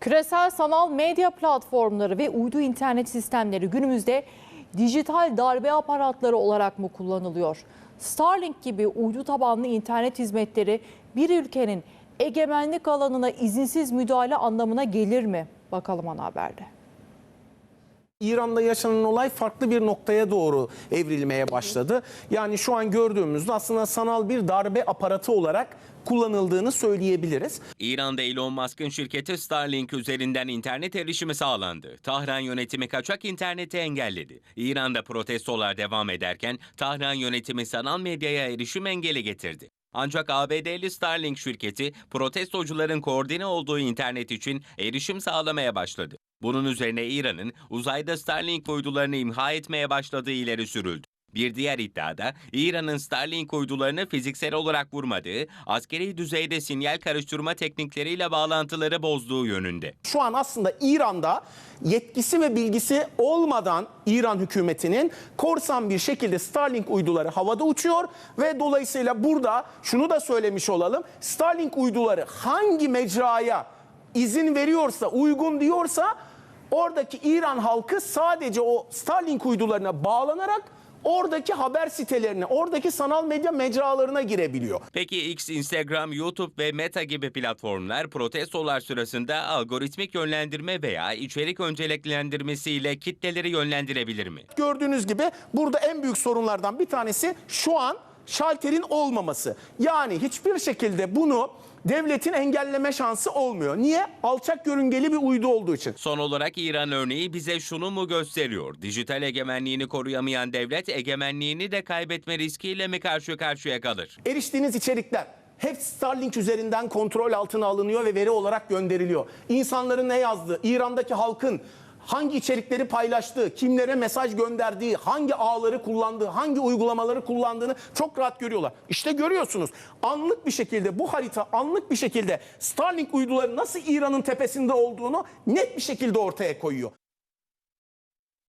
Küresel sanal medya platformları ve uydu internet sistemleri günümüzde dijital darbe aparatları olarak mı kullanılıyor? Starlink gibi uydu tabanlı internet hizmetleri bir ülkenin egemenlik alanına izinsiz müdahale anlamına gelir mi? Bakalım ana haberde. İran'da yaşanan olay farklı bir noktaya doğru evrilmeye başladı. Yani şu an gördüğümüzde aslında sanal bir darbe aparatı olarak kullanıldığını söyleyebiliriz. İran'da Elon Musk'ın şirketi Starlink üzerinden internet erişimi sağlandı. Tahran yönetimi kaçak interneti engelledi. İran'da protestolar devam ederken Tahran yönetimi sanal medyaya erişim engeli getirdi. Ancak ABD'li Starlink şirketi protestocuların koordine olduğu internet için erişim sağlamaya başladı. Bunun üzerine İran'ın uzayda Starlink uydularını imha etmeye başladığı ileri sürüldü. Bir diğer iddiada İran'ın Starlink uydularını fiziksel olarak vurmadığı, askeri düzeyde sinyal karıştırma teknikleriyle bağlantıları bozduğu yönünde. Şu an aslında İran'da yetkisi ve bilgisi olmadan İran hükümetinin korsan bir şekilde Starlink uyduları havada uçuyor ve dolayısıyla burada şunu da söylemiş olalım. Starlink uyduları hangi mecraya izin veriyorsa, uygun diyorsa oradaki İran halkı sadece o Starlink uydularına bağlanarak oradaki haber sitelerine, oradaki sanal medya mecralarına girebiliyor. Peki X, Instagram, YouTube ve Meta gibi platformlar protestolar sırasında algoritmik yönlendirme veya içerik önceliklendirmesiyle kitleleri yönlendirebilir mi? Gördüğünüz gibi burada en büyük sorunlardan bir tanesi şu an şalterin olmaması. Yani hiçbir şekilde bunu devletin engelleme şansı olmuyor. Niye? Alçak görüngeli bir uydu olduğu için. Son olarak İran örneği bize şunu mu gösteriyor? Dijital egemenliğini koruyamayan devlet egemenliğini de kaybetme riskiyle mi karşı karşıya kalır? Eriştiğiniz içerikler hep Starlink üzerinden kontrol altına alınıyor ve veri olarak gönderiliyor. İnsanların ne yazdığı, İran'daki halkın hangi içerikleri paylaştığı, kimlere mesaj gönderdiği, hangi ağları kullandığı, hangi uygulamaları kullandığını çok rahat görüyorlar. İşte görüyorsunuz anlık bir şekilde bu harita anlık bir şekilde Starlink uyduları nasıl İran'ın tepesinde olduğunu net bir şekilde ortaya koyuyor.